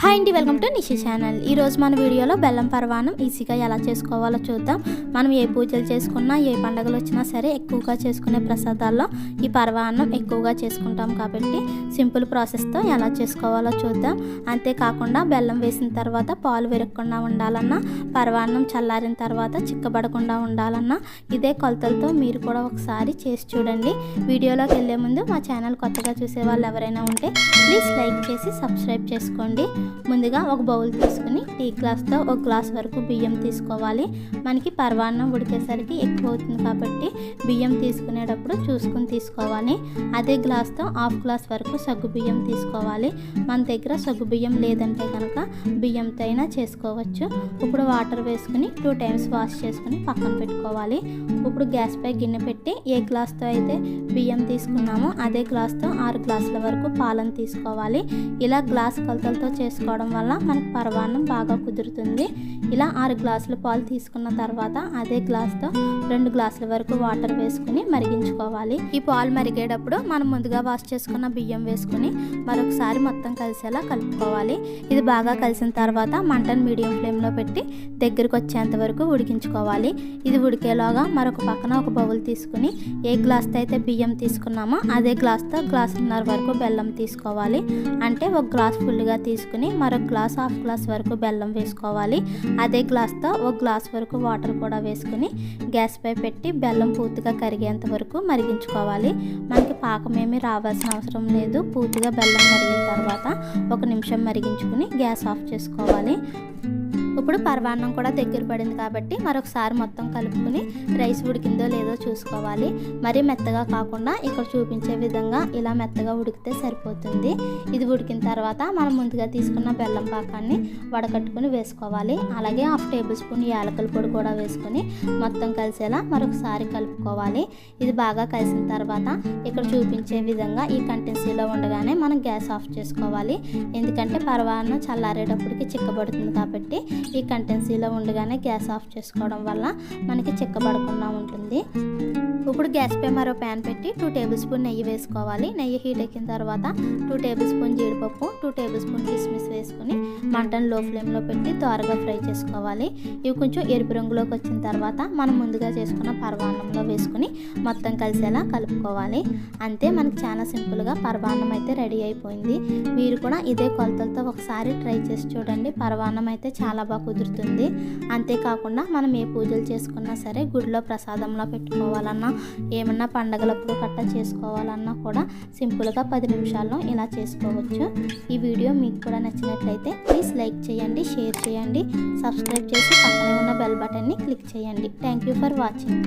Hi అండి welcome to Nishi channel ఈరోజు మన వీడియోలో బెల్లం పర్వాణం ఈజీగా ఎలా చేసుకోవాలో చూద్దాం. మనం ఏ పూజలు చేసుకున్నా ఏ పండుగలు వచ్చినా సరే ఎక్కువగా చేసుకునే ప్రసాదాల్లో ఈ పరవాన్నం ఎక్కువగా చేసుకుంటాం కాబట్టి సింపుల్ ప్రాసెస్తో ఎలా చేసుకోవాలో చూద్దాం. అంతేకాకుండా బెల్లం వేసిన తర్వాత పాలు విరగకుండా ఉండాలన్నా పరవాన్నం చల్లారిన తర్వాత చిక్కబడకుండా ఉండాలన్నా ఇదే కొలతలతో మీరు కూడా ఒకసారి చేసి చూడండి. వీడియోలోకి వెళ్ళే ముందు మా ఛానల్ కొత్తగా చూసే వాళ్ళు ఎవరైనా ఉంటే ప్లీజ్ లైక్ చేసి సబ్స్క్రైబ్ చేసుకోండి. ముందుగా ఒక బౌల్ తీసుకుని టీ గ్లాస్తో ఒక గ్లాస్ వరకు బియ్యం తీసుకోవాలి. మనకి పరవాన్నం ఉడికేసరికి ఎక్కువ అవుతుంది కాబట్టి బియ్యం తీసుకునేటప్పుడు చూసుకుని తీసుకోవాలి. అదే గ్లాస్తో హాఫ్ గ్లాస్ వరకు సగ్గు బియ్యం తీసుకోవాలి. మన దగ్గర సగ్గు బియ్యం లేదంటే కనుక బియ్యంతో అయినా చేసుకోవచ్చు. ఇప్పుడు వాటర్ వేసుకుని టూ టైమ్స్ వాష్ చేసుకుని పక్కన పెట్టుకోవాలి. ఇప్పుడు గ్యాస్పై గిన్నె పెట్టి ఏ గ్లాస్తో అయితే బియ్యం తీసుకున్నామో అదే గ్లాస్తో ఆరు గ్లాసుల వరకు పాలను తీసుకోవాలి. ఇలా గ్లాస్ కొలతలతో తీసుకోవడం వల్ల మనకు పరవాన్నం బాగా కుదురుతుంది. ఇలా ఆరు గ్లాసుల పాలు తీసుకున్న తర్వాత అదే గ్లాస్తో రెండు గ్లాసుల వరకు వాటర్ వేసుకుని మరిగించుకోవాలి. ఈ పాలు మరిగేటప్పుడు మనం ముందుగా వాష్ చేసుకున్న బియ్యం వేసుకుని మరొకసారి మొత్తం కలిసేలా కలుపుకోవాలి. ఇది బాగా కలిసిన తర్వాత మంటను మీడియం ఫ్లేమ్లో పెట్టి దగ్గరకు వచ్చేంత వరకు ఉడికించుకోవాలి. ఇది ఉడికేలోగా మరొక పక్కన ఒక బౌల్ తీసుకుని ఏ గ్లాస్తో అయితే బియ్యం తీసుకున్నామో అదే గ్లాస్తో గ్లాసున్నర వరకు బెల్లం తీసుకోవాలి. అంటే ఒక గ్లాస్ ఫుల్గా తీసుకుని మరొక గ్లాస్ హాఫ్ గ్లాస్ వరకు బెల్లం వేసుకోవాలి. అదే గ్లాస్తో ఒక గ్లాస్ వరకు వాటర్ కూడా వేసుకుని గ్యాస్ పై పెట్టి బెల్లం పూర్తిగా కరిగేంత వరకు మరిగించుకోవాలి. మనకి పాకం ఏమీ రావాల్సిన అవసరం లేదు. పూర్తిగా బెల్లం కరిగిన తర్వాత ఒక నిమిషం మరిగించుకుని గ్యాస్ ఆఫ్ చేసుకోవాలి. ఇప్పుడు పరవాన్నం కూడా దగ్గర పడింది కాబట్టి మరొకసారి మొత్తం కలుపుకుని రైస్ ఉడికిందో లేదో చూసుకోవాలి. మరీ మెత్తగా కాకుండా ఇక్కడ చూపించే విధంగా ఇలా మెత్తగా ఉడికితే సరిపోతుంది. ఇది ఉడికిన తర్వాత మనం ముందుగా తీసుకున్న బెల్లం పాకాన్ని వడకట్టుకుని వేసుకోవాలి. అలాగే హాఫ్ టేబుల్ స్పూన్ యాలకుల పొడి కూడా వేసుకొని మొత్తం కలిసేలా మరొకసారి కలుపుకోవాలి. ఇది బాగా కలిసిన తర్వాత ఇక్కడ చూపించే విధంగా ఈ కంటెన్సీలో ఉండగానే మనం గ్యాస్ ఆఫ్ చేసుకోవాలి. ఎందుకంటే పరవాన్నం చల్లారేటప్పటికి చిక్కబడుతుంది కాబట్టి ఈ కంటెన్సీలో ఉండగానే గ్యాస్ ఆఫ్ చేసుకోవడం వల్ల మనకి చిక్కబడకుండా ఉంటుంది. ఇప్పుడు గ్యాస్ పై మరో ప్యాన్ పెట్టి టూ టేబుల్ స్పూన్ నెయ్యి వేసుకోవాలి. నెయ్యి హీట్ ఎక్కిన తర్వాత టూ టేబుల్ స్పూన్ జీడిపప్పు టూ టేబుల్ స్పూన్ కిస్మిస్ వేసుకుని మటన్లో ఫ్లేమ్లో పెట్టి త్వరగా ఫ్రై చేసుకోవాలి. ఇవి కొంచెం ఎరుపు రంగులోకి వచ్చిన తర్వాత మనం ముందుగా చేసుకున్న పరవాన్నంలో వేసుకుని మొత్తం కలిసేలా కలుపుకోవాలి. అంతే మనకి చాలా సింపుల్గా పరవాన్నం అయితే రెడీ అయిపోయింది. మీరు కూడా ఇదే కొలతలతో ఒకసారి ట్రై చేసి చూడండి. పరవాన్నం అయితే చాలా బాగా కుదురుతుంది. అంతేకాకుండా మనం ఏ పూజలు చేసుకున్నా సరే గుడిలో ప్రసాదంలో పెట్టుకోవాలన్నా ఏమన్నా పండగలప్పుడు కట్ట చేసుకోవాలన్నా కూడా సింపుల్గా పది నిమిషాల్లో ఇలా చేసుకోవచ్చు. ఈ వీడియో మీకు కూడా నచ్చినట్లయితే ప్లీజ్ లైక్ చేయండి షేర్ చేయండి సబ్స్క్రైబ్ చేసి పక్కనే ఉన్న బెల్ బటన్ని క్లిక్ చేయండి. Thank you for watching.